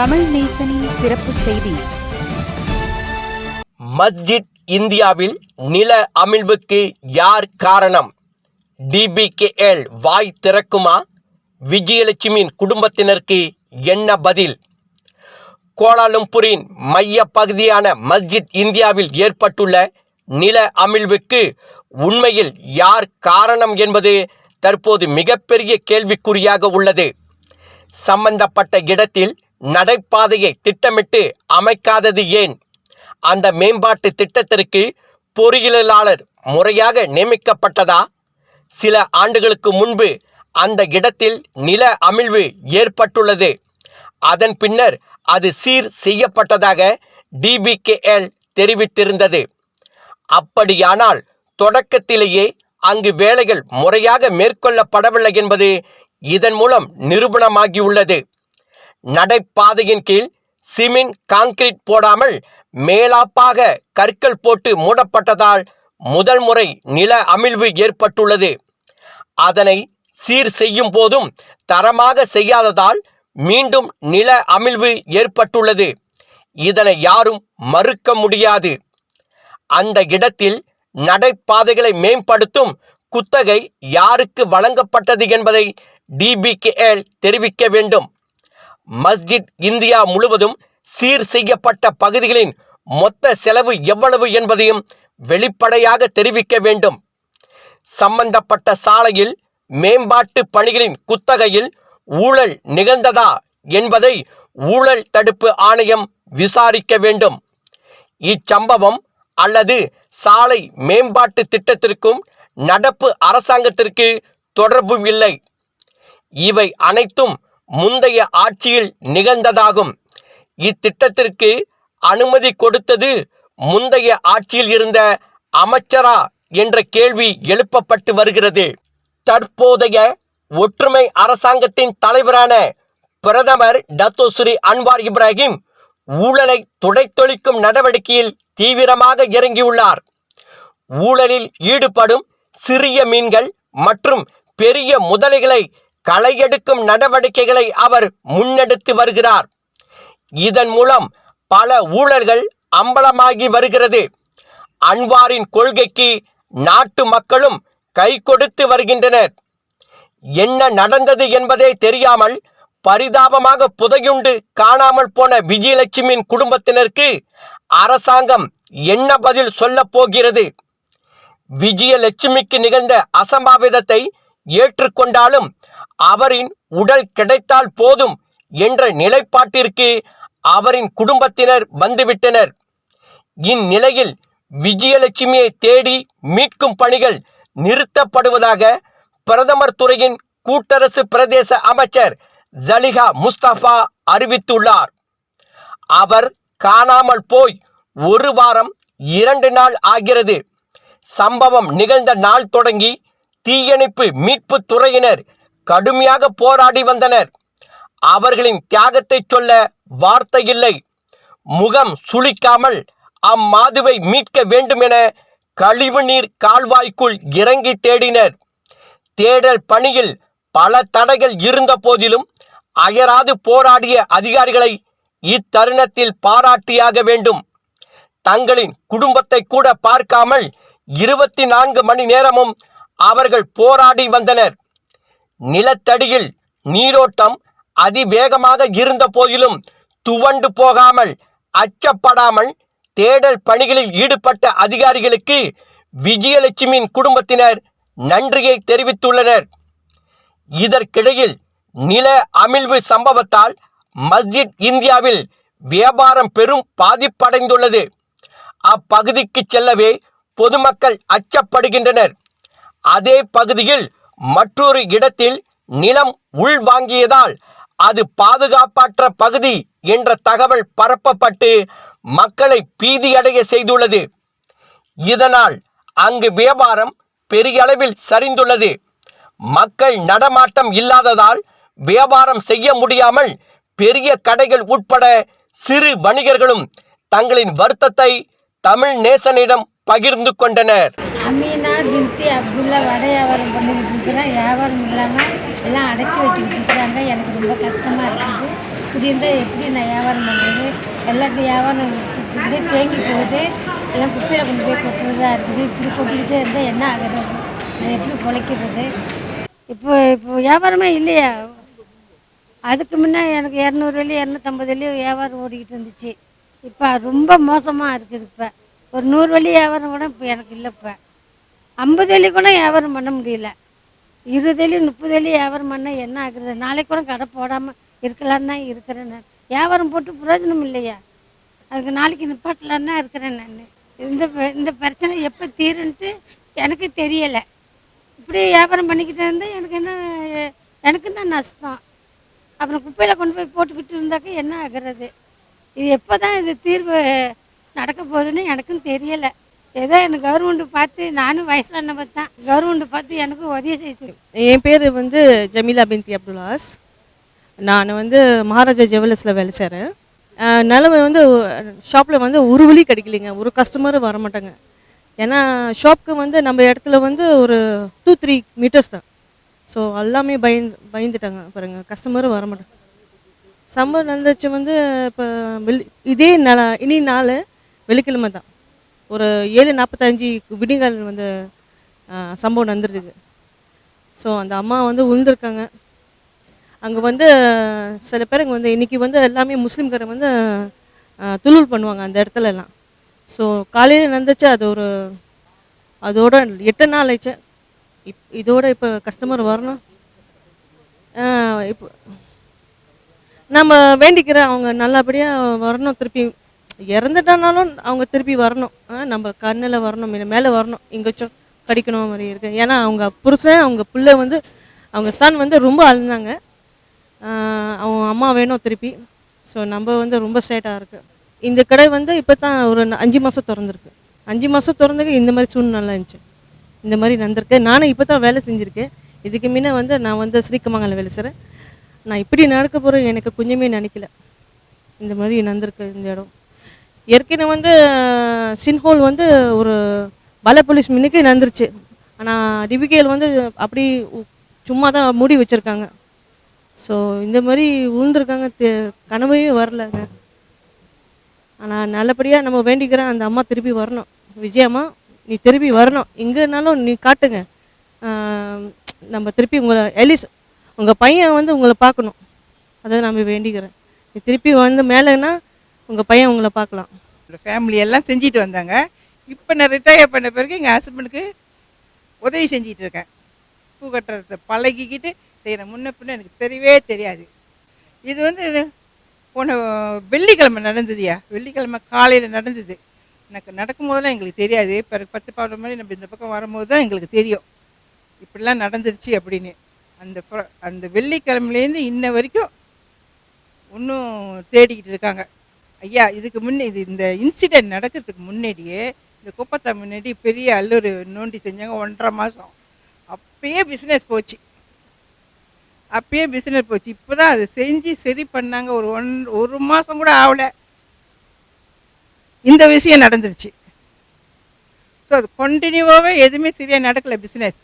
தமிழ் நேசனின் சிறப்பு செய்தி. மஸ்ஜித் இந்தியாவில் நில அமிழ்வுக்கு யார் காரணம்? டிபிகேஎல் வாய் திறக்குமா? விஜயலட்சுமியின் குடும்பத்தினருக்கு என்ன பதில்? கோலாலம்பூரின் மைய பகுதியான மஸ்ஜித் இந்தியாவில் ஏற்பட்டுள்ள நில அமிழ்வுக்கு உண்மையில் யார் காரணம் என்பது தற்போது மிகப்பெரிய கேள்விக்குறியாக உள்ளது. சம்பந்தப்பட்ட இடத்தில் நடைபாதையை திட்டமிட்டு அமைக்காதது ஏன்? அந்த மேம்பாட்டு திட்டத்திற்கு பொறியியலாளர் முறையாக நியமிக்கப்பட்டதா? சில ஆண்டுகளுக்கு முன்பு அந்த இடத்தில் நில அமிழ்வு ஏற்பட்டுள்ளது. அதன் பின்னர் அது சீர் செய்யப்பட்டதாக டிபிகேஎல் தெரிவித்திருந்தது. அப்படியானால் தொடக்கத்திலேயே அங்கு வேலைகள் முறையாக மேற்கொள்ளப்படவில்லை என்பது இதன் மூலம் நிரூபணமாகியுள்ளது. நடைபாதையின் கீழ் சிமெண்ட் கான்கிரீட் போடாமல் மேலாப்பாக கற்கள் போட்டு மூடப்பட்டதால் முதல் முறை நில அமிழ்வு ஏற்பட்டுள்ளது. அதனை சீர் செய்யும் போதும் தரமாக செய்யாததால் மீண்டும் நில அமிழ்வு ஏற்பட்டுள்ளது. இதனை யாரும் மறுக்க முடியாது. அந்த இடத்தில் நடைபாதைகளை மேம்படுத்தும் குத்தகை யாருக்கு வழங்கப்பட்டது என்பதை டிபிகேஎல் தெரிவிக்க வேண்டும். மஸ்ஜித் இந்தியா முழுவதும் சீர் செய்யப்பட்ட பகுதிகளின் மொத்த செலவு எவ்வளவு என்பதையும் வெளிப்படையாக தெரிவிக்க வேண்டும். சம்பந்தப்பட்ட சாலையில் மேம்பாட்டு பணிகளின் குத்தகையில் ஊழல் நிகழ்ந்ததா என்பதை ஊழல் தடுப்பு ஆணையம் விசாரிக்க வேண்டும். இச்சம்பவம் அல்லது சாலை மேம்பாட்டு திட்டத்திற்கும் நடப்பு அரசாங்கத்திற்கு தொடர்பு இல்லை. இவை அனைத்தும் முந்தைய ஆட்சியில் நிகழ்ந்ததாகும். இத்திட்டத்திற்கு அனுமதி கொடுத்தது முந்தைய ஆட்சியில் இருந்த அமைச்சரா என்ற கேள்வி எழுப்பப்பட்டு வருகிறது. தற்போதைய ஒற்றுமை அரசாங்கத்தின் தலைவரான பிரதமர் டத்தோஸ்ரீ அன்வார் இப்ராஹிம் ஊழலை துடைத்தொழிக்கும் நடவடிக்கையில் தீவிரமாக இறங்கியுள்ளார். ஊழலில் ஈடுபடும் சிறிய மீன்கள் மற்றும் பெரிய முதலைகளை களையெடுக்கும் நடவடிக்கைகளை அவர் முன்னெடுத்து வருகிறார். இதன் மூலம் பல ஊழல்கள் அம்பலமாகி வருகிறது. அன்வாரின் கொள்கைக்கு நாட்டு மக்களும் கை கொடுத்து வருகின்றனர். என்ன நடந்தது என்பதே தெரியாமல் பரிதாபமாக புதையுண்டு காணாமல் போன விஜயலட்சுமியின் குடும்பத்தினருக்கு அரசாங்கம் என்ன பதில் சொல்லப் போகிறது? விஜயலட்சுமிக்கு நிகழ்ந்த அசம்பாவிதத்தை ஏற்றுக்கொண்டாலும் அவரின் உடல் கிடைத்தால் போதும் என்ற நிலைப்பாட்டிற்கு அவரின் குடும்பத்தினர் வந்துவிட்டனர். இந்நிலையில் விஜயலட்சுமியை தேடி மீட்கும் பணிகள் நிறுத்தப்படுவதாக பிரதமர் துறையின் கூட்டரசு பிரதேச அமைச்சர் ஜலிஹா முஸ்தபா அறிவித்துள்ளார். அவர் காணாமல் போய் ஒரு வாரம் இரண்டு நாள் ஆகிறது. சம்பவம் நிகழ்ந்த நாள் தொடங்கி தீயணைப்பு மீட்பு துறையினர் கடுமையாக போராடி வந்தனர். அவர்களின் தியாகத்தை சொல்ல வார்த்தை இல்லை. முகம் சுளிக்காமல் அம்மாதுவை மீட்க வேண்டுமென கழிவுநீர் கால்வாய்க்குள் இறங்கி தேடினர். தேடல் பணியில் பல தடைகள் இருந்த போதிலும் அயராது போராடிய அதிகாரிகளை இத்தருணத்தில் பாராட்டியாக வேண்டும். தங்களின் குடும்பத்தை கூட பார்க்காமல் இருபத்தி நான்கு மணி நேரமும் அவர்கள் போராடி வந்தனர். நிலத்தடியில் நீரோட்டம் அதிவேகமாக இருந்த போதிலும் துவண்டு போகாமல் அச்சப்படாமல் தேடல் பணிகளில் ஈடுபட்ட அதிகாரிகளுக்கு விஜயலட்சுமியின் குடும்பத்தினர் நன்றியை தெரிவித்துள்ளனர். இதற்கிடையில் நில அமிழ்வு சம்பவத்தால் மஸ்ஜித் இந்தியாவில் வியாபாரம் பெரும் பாதிப்படைந்துள்ளது. அப்பகுதிக்கு செல்லவே பொதுமக்கள் அச்சப்படுகின்றனர். அதே பகுதியில் மற்றொரு இடத்தில் நிலம் உள்வாங்கியதால் அது பாதுகாப்பற்ற பகுதி என்ற தகவல் பரப்பப்பட்டு மக்களை பீதியடைய செய்துள்ளது. இதனால் அங்கு வியாபாரம் பெரிய அளவில் சரிந்துள்ளது. மக்கள் நடமாட்டம் இல்லாததால் வியாபாரம் செய்ய முடியாமல் பெரிய கடைகள் உட்பட சிறு வணிகர்களும் தங்களின் வருத்தத்தை தமிழ் நேசனிடம் பகிர்ந்து கொண்டனர். அமீனா பின்தி அப்துல்லா வடை வியாபாரம் பண்ணிக்கிட்டு இருக்கிறேன் வியாபாரம் இல்லாமல் எல்லாம் அடைச்சி வச்சுக்கிட்டு இருக்கிறாங்க. எனக்கு ரொம்ப கஷ்டமாக இருக்குது. இப்படி இருந்தால் எப்படி நான் வியாபாரம் பண்ணுறது எல்லாத்தையும் வியாபாரம் இப்படியே தேங்கி போகுது. எல்லாம் குப்பையில் கொண்டு போய் கொட்டுறதா இருக்குது. இப்படி கொட்டிக்கிட்டே இருந்தால் என்ன ஆகுறது நான் எப்படி பிழைக்கிறது? இப்போ இப்போ வியாபாரமே இல்லையா? அதுக்கு முன்னே எனக்கு இரநூறு வெள்ளி இரநூத்தம்பது வெள்ளி வியாபாரம் ஓடிக்கிட்டு இருந்துச்சு. இப்போ ரொம்ப மோசமாக இருக்குது இப்போ. ஒரு நூறு வழி வியாபாரம் கூட இப்போ எனக்கு இல்லை இப்போ. ஐம்பது வழி கூட வியாபாரம் பண்ண முடியல. இருபது வழி முப்பது வழி வியாபாரம் பண்ணால் என்ன ஆகுறது? நாளைக்கு கூட கடை போடாமல் இருக்கலான்னு தான் இருக்கிறேன் நான். வியாபாரம் போட்டு பிரயோஜனம் இல்லையா? அதுக்கு நாளைக்கு நிப்பாட்டலான்னு தான் இருக்கிறேன் நான். இந்த இந்த பிரச்சனை எப்போ தீருன்ட்டு எனக்கு தெரியலை. இப்படி வியாபாரம் பண்ணிக்கிட்டு இருந்தால் எனக்கு என்ன எனக்கு தான் நஷ்டம். அப்புறம் குப்பையில் கொண்டு போய் போட்டுக்கிட்டு இருந்தாக்க என்ன ஆகுறது? இது எப்போ தான் இது தீர்வு நடக்க போகுதுன்னு எனக்கும் தெரியலை. ஏதோ எனக்கு கவர்மெண்ட் பார்த்து நானும் வயசானவ தான். கவர்மெண்ட் பார்த்து எனக்கு உதவி செய்து. என் பேர் வந்து ஜமீலா பின்தி அப்துல்லாஸ். நான் வந்து மகாராஜா ஜுவல்லர்ஸில் வேலை செய்கிறேன் நிலமை வந்து ஷாப்பில் வந்து ஒரு வழி கிடைக்கலைங்க. ஒரு கஸ்டமரும் வர மாட்டாங்க. ஏன்னா ஷாப்புக்கு வந்து நம்ம இடத்துல வந்து ஒரு டூ த்ரீ மீட்டர்ஸ் தான். ஸோ எல்லாமே பயந்து பயந்துட்டாங்க. பாருங்க கஸ்டமரும் வர மாட்டாங்க சம்மர் நடந்துச்சு வந்து இப்போ இதே நில இனி நாள் வெள்ளிக்கிழமை தான். ஒரு ஏழு நாற்பத்தஞ்சு விடிங்கால் வந்து சம்பவம் நடந்துருக்குது. ஸோ அந்த அம்மா வந்து உழுந்திருக்காங்க. அங்கே வந்து சில பேருங்க வந்து இன்றைக்கி வந்து எல்லாமே முஸ்லீம்காரங்க வந்து துளுல் பண்ணுவாங்க அந்த இடத்துல எல்லாம் ஸோ காலையில் நடந்துச்சு அது ஒரு அதோட எட்டு நாள் ஆயிடுச்சு. இப் இதோட இப்போ கஸ்டமர் வரணும். இப்போ நம்ம வேண்டிக்கிற அவங்க நல்லபடியாக வரணும் திருப்பி இறந்துட்டானாலும் அவங்க திருப்பி வரணும். ஆ, நம்ம கண்ணில் வரணும் இல்லை மேலே வரணும். எங்கேச்சும் கடிக்கணும் மாதிரி இருக்கு. ஏன்னா அவங்க புருஷன் அவங்க பிள்ளை வந்து அவங்க சன் வந்து ரொம்ப அழுந்தாங்க. அவங்க அம்மா வேணும் திருப்பி. ஸோ நம்ம வந்து ரொம்ப சேட்டாக இருக்குது இந்த கடை வந்து இப்போ தான் ஒரு அஞ்சு மாதம் திறந்துருக்கு. அஞ்சு மாதம் திறந்துக்கு இந்த மாதிரி சூழ்நிலை இருந்துச்சு. இந்த மாதிரி நடந்திருக்கு. நானும் இப்போ தான் வேலை செஞ்சுருக்கேன். இதுக்கு முன்ன வந்து நான் வந்து ஸ்ரீகமங்கலம் வேலை செய்கிறேன் நான் இப்படி நடக்க போகிறேன் எனக்கு கொஞ்சமே நினைக்கல. இந்த மாதிரி நடந்திருக்கு இந்த இடம். ஏற்கனவே வந்து சின்ஹோல் வந்து ஒரு பல போலீஸ் மின்னுக்கு நடந்துருச்சு. ஆனால் டிபிகேல் வந்து அப்படி சும்மா தான் மூடி வச்சுருக்காங்க. ஸோ இந்த மாதிரி விழுந்திருக்காங்க கனவையும் வரலங்க. ஆனால் நல்லபடியாக நம்ம வேண்டிக்கிறேன் அந்த அம்மா திருப்பி வரணும். விஜயம்மா நீ திருப்பி வரணும். எங்கேனாலும் நீ காட்டுங்க. நம்ம திருப்பி உங்களை எலிஸ் உங்கள் பையன் வந்து உங்களை பார்க்கணும். அதை நான் வேண்டிக்கிறேன். நீ திருப்பி வந்து மேலேன்னா உங்கள் பையன் உங்களை பார்க்கலாம். ஃபேமிலி எல்லாம் செஞ்சுட்டு வந்தாங்க. இப்போ நான் ரிட்டையர் பண்ண பிறகு எங்கள் ஹஸ்பண்டுக்கு உதவி செஞ்சிட்டு இருக்கேன். பூ கட்டுறத பழகிக்கிட்டு செய்கிறேன் முன்ன பின்ன எனக்கு தெரியவே தெரியாது. இது வந்து இது போன வெள்ளிக்கிழமை நடந்ததுயா? வெள்ளிக்கிழமை காலையில் நடந்தது. எனக்கு நடக்கும் போதெல்லாம் எங்களுக்கு தெரியாது. பிறகு பத்து பதினொரு மணி நம்ம இந்த பக்கம் வரும்போது தான் எங்களுக்கு தெரியும். இப்படிலாம் நடந்துருச்சு அப்படின்னு. அந்த அந்த வெள்ளிக்கிழமையிலேருந்து இன்ன வரைக்கும் இன்னும் தேடிக்கிட்டு இருக்காங்க. ஐயா இதுக்கு முன்னே இது இந்த இன்சிடென்ட் நடக்கிறதுக்கு முன்னாடியே இந்த குப்பத்தை முன்னாடி பெரிய அல்லூர் நோண்டி செஞ்சாங்க ஒன்றரை மாதம் அப்பயே பிஸ்னஸ் போச்சு. அப்பயே பிஸ்னஸ் போச்சு. இப்போ தான் அதை செஞ்சு சரி பண்ணாங்க. ஒரு ஒன் ஒரு மாதம் கூட ஆகல. இந்த விஷயம் நடந்துருச்சு. ஸோ அது கண்டினியூவாகவே எதுவுமே சரியாக நடக்கலை பிஸ்னஸ்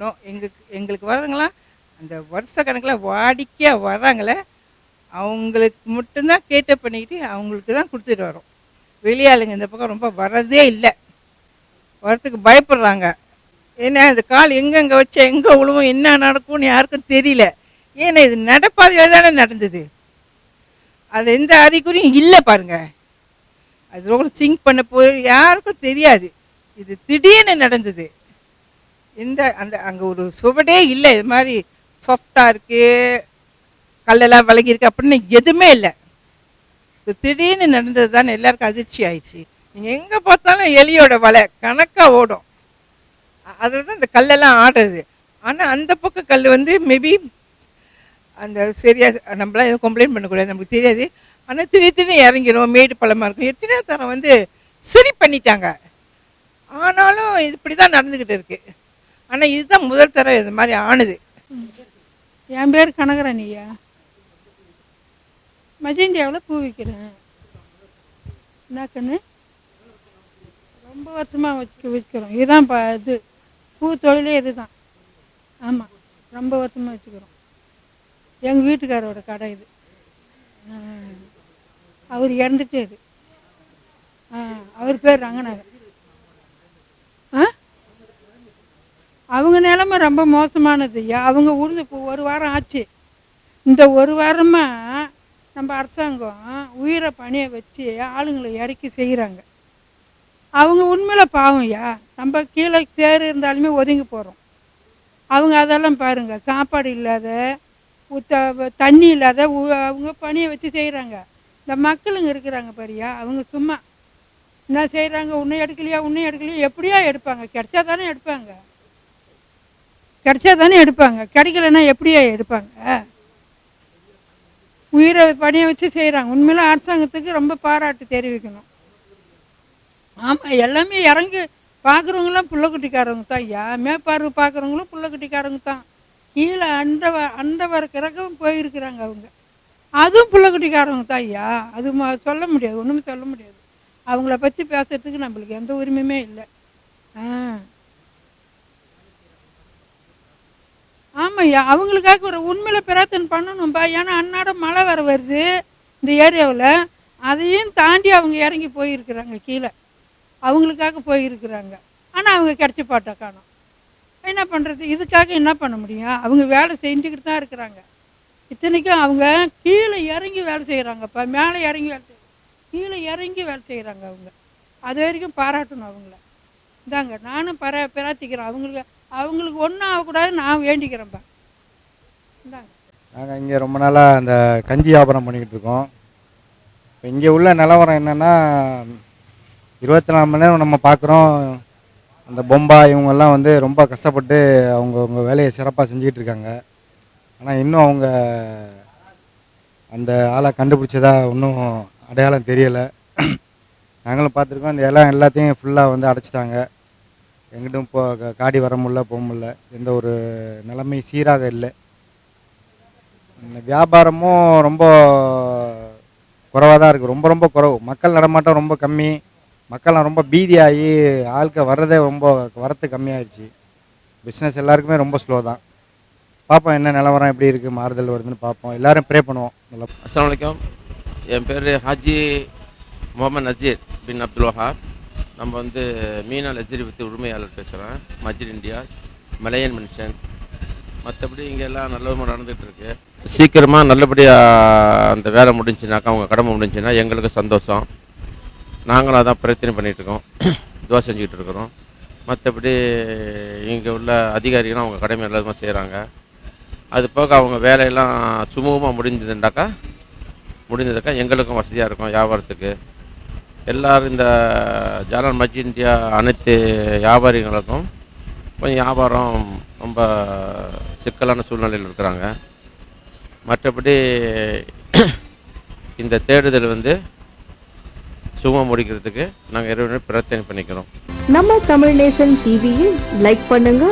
நோ எங்களுக்கு எங்களுக்கு வரவங்களாம் அந்த வருஷ கணக்கில் வாடிக்கையாக வராங்களே அவங்களுக்கு மட்டும்தான் கேட்ட பண்ணிக்கிட்டு அவங்களுக்கு தான் கொடுத்துட்டு வரோம். வெளியாளுங்க இந்த பக்கம் ரொம்ப வரதே இல்லை. வரத்துக்கு பயப்படுறாங்க. ஏன்னா இந்த கால் எங்கெங்கே வச்சா எங்கே விழுவும் என்ன நடக்கும்னு யாருக்கும் தெரியல. ஏன்னா இது நடப்பாதையில் தானே நடந்தது. அது எந்த அறிகுறியும் இல்லை பாருங்க. அது ரொம்ப சிங்க் பண்ண போய் யாருக்கும் தெரியாது. இது திடீர்னு நடந்தது. எந்த அந்த அங்கே ஒரு சுவடே இல்லை. இது மாதிரி சாஃப்டாக இருக்குது கல்லெல்லாம் விலகிருக்கு அப்படின்னு எதுவுமே இல்லை. திடீர்னு நடந்தது தான் எல்லாருக்கும் அதிர்ச்சி ஆயிடுச்சு. நீங்கள் எங்கே பார்த்தாலும் எலியோட வலை கணக்காக ஓடும். அதில் தான் இந்த கல்லெல்லாம் ஆடுறது. ஆனால் அந்த பக்கம் கல் வந்து மேபி அந்த சரியா நம்மளாம் எதுவும் கம்ப்ளைண்ட் பண்ணக்கூடாது நமக்கு தெரியாது. ஆனால் திடீர் திடீர்னு இறங்கிரும் மேடு பழமாக இருக்கும். எத்தனையோ தரம் வந்து சரி பண்ணிட்டாங்க. ஆனாலும் இப்படி தான் நடந்துக்கிட்டு இருக்கு. ஆனால் இதுதான் முதல் தரம் இது மாதிரி ஆணுது என் பேர் கனகராணியா மஜெண்டியாவில் பூ விற்கிறேன். என்ன கண்ணு? ரொம்ப வருஷமாக வச்சு விற்கிறோம். இதுதான் ப இது பூ தொழிலே இதுதான். ஆமாம் ரொம்ப வருஷமாக வச்சுக்கிறோம் எங்கள் வீட்டுக்காரோட கடை இது. அவர் இறந்துட்டாரு ஆ அவர் பேர் ரங்கநாதன். ஆ? அவங்க நிலமை ரொம்ப மோசமானது. அவங்க உளுந்து ஒரு வாரம் ஆச்சு. இந்த ஒரு வாரமாக நம்ம அரசாங்கம் உயிரை பணியை வச்சு ஆளுங்களை இறக்கி செய்கிறாங்க அவங்க உண்மையில் பாவம்யா நம்ம கீழே சேறு இருந்தாலுமே ஒதுங்கி போகிறோம் அவங்க அதெல்லாம் பாருங்கள் சாப்பாடு இல்லாத தண்ணி இல்லாத அவங்க பணியை வச்சு செய்கிறாங்க இந்த மக்களுங்க இருக்கிறாங்க பாரியா அவங்க சும்மா என்ன செய்கிறாங்க உன்னை எடுக்கலையா? உன்னை எடுக்கலையா? எப்படியா எடுப்பாங்க. கிடைச்சா தானே எடுப்பாங்க. கிடைச்சா தானே எடுப்பாங்க. கிடைக்கலன்னா எப்படியா எடுப்பாங்க? உயிரை பணியை வச்சு செய்கிறாங்க உண்மையில அரசாங்கத்துக்கு ரொம்ப பாராட்டு தெரிவிக்கணும். ஆமாம் எல்லாமே இறங்கி பார்க்குறவங்களாம் புள்ளக்குட்டிக்காரவங்க தான். ஐயா மேற்பார்வை பார்க்குறவங்களும் புள்ளக்குட்டிக்காரங்க தான். கீழே அண்டவ அண்டவர கிறக்கவும் போயிருக்கிறாங்க அவங்க. அதுவும் புள்ளக்குட்டிக்காரவங்க தான் ஐயா. அது சொல்ல முடியாது. ஒன்றுமே சொல்ல முடியாது. அவங்கள பற்றி பேசுறதுக்கு நம்மளுக்கு எந்த உரிமையுமே இல்லை. ஆ. ஆமாய்யா அவங்களுக்காக ஒரு உண்மையில் பிரார்த்தனை பண்ணணும்பா. ஏன்னா அன்னாட மழை வர வருது இந்த ஏரியாவில். அதையும் தாண்டி அவங்க இறங்கி போயிருக்கிறாங்க கீழே. அவங்களுக்காக போயிருக்கிறாங்க. ஆனால் அவங்க கிடச்சி பாட்டா காணும். என்ன பண்ணுறது இதுக்காக என்ன பண்ண முடியும்? அவங்க வேலை செஞ்சுக்கிட்டு தான் இருக்கிறாங்க. இத்தனைக்கும் அவங்க கீழே இறங்கி வேலை செய்கிறாங்கப்பா மேலே இறங்கி வேலை செய்ய கீழே இறங்கி வேலை செய்கிறாங்க அவங்க. அது வரைக்கும் பாராட்டணும் அவங்கள. இந்தாங்க நானும் பர பிரார்த்திக்கிறேன். அவங்களுக்கு அவங்களுக்கு ஒன்றும் ஆகக்கூடாது நான் வேண்டிக்கிறேன்ப்பா இந்தாங்க. நாங்கள் இங்கே ரொம்ப நாளாக அந்த கஞ்சி வியாபாரம் பண்ணிக்கிட்டு இருக்கோம். இப்போ இங்கே உள்ள நிலவரம் என்னென்னா இருபத்தி நாலு மணி நேரம் நம்ம பார்க்குறோம் அந்த பொம்பா இவங்கெல்லாம் வந்து ரொம்ப கஷ்டப்பட்டு அவங்க அவங்க வேலையை சிறப்பாக செஞ்சுக்கிட்டு இருக்காங்க. ஆனால் இன்னும் அவங்க அந்த ஆளை கண்டுபிடிச்சதா இன்னும் அடையாளம் தெரியலை. நாங்களும் பார்த்துருக்கோம். அந்த இடம் எல்லாத்தையும் ஃபுல்லாக வந்து அடைச்சிட்டாங்க. எங்கிட்டும் இப்போ காடி வர முடியல போக முடியல. எந்த ஒரு நிலைமை சீராக இல்லை. இந்த வியாபாரமும் ரொம்ப குறைவாக தான் இருக்குது ரொம்ப ரொம்ப குறைவு. மக்கள் நடமாட்டம் ரொம்ப கம்மி. மக்கள்லாம் ரொம்ப பீதியாகி ஆளுக்க வர்றதே ரொம்ப வரத்து கம்மியாயிடுச்சு பிஸ்னஸ் எல்லாருக்குமே ரொம்ப ஸ்லோ தான். பார்ப்போம் என்ன நிலவரம் எப்படி இருக்குது மாறுதல் வருதுன்னு பார்ப்போம். எல்லோரும் ப்ரே பண்ணுவோம். நல்லா அஸ்லாம் என் பேர் ஹாஜி முகமது நஜீர் பின் அப்துல் வஹாப். நம்ம வந்து மீனா லஜ்ரி பற்றி உரிமையாளர் பேசுகிறேன் மஜ்ரி இந்தியா மலையன் மனுஷன். மற்றபடி இங்கே எல்லாம் நல்லவிதமாக நடந்துகிட்டு சீக்கிரமாக நல்லபடியாக அந்த வேலை முடிஞ்சுனாக்கா அவங்க கடமை முடிஞ்சுன்னா எங்களுக்கு சந்தோஷம். நாங்களும் அதான் பிரச்சனை பண்ணிகிட்டு இருக்கோம் செஞ்சுக்கிட்டு இருக்கிறோம் மற்றபடி இங்கே உள்ள அதிகாரிகளும் அவங்க கடமை எல்லாருமே செய்கிறாங்க அது போக அவங்க வேலையெல்லாம் சுமூகமாக முடிஞ்சதுண்டாக்கா முடிஞ்சதுக்கா எங்களுக்கும் வசதியாக இருக்கும் வியாபாரத்துக்கு. எல்லாரும் இந்த ஜாலான் மஜ் இந்தியா அனைத்து வியாபாரிகளுக்கும் கொஞ்சம் வியாபாரம் ரொம்ப சிக்கலான சூழ்நிலையில் இருக்கிறாங்க. மற்றபடி இந்த தேடுதல் வந்து சுகம் முடிக்கிறதுக்கு நாங்கள் இறைவனை பிரார்த்தனை பண்ணிக்கிறோம். நம்ம தமிழ் நேசன் டிவியை லைக் பண்ணுங்க.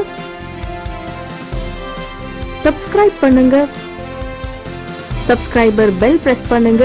சப்ஸ்கிரைப் பண்ணுங்க. சப்ஸ்கிரைபர் பெல் பிரஸ் பண்ணுங்க.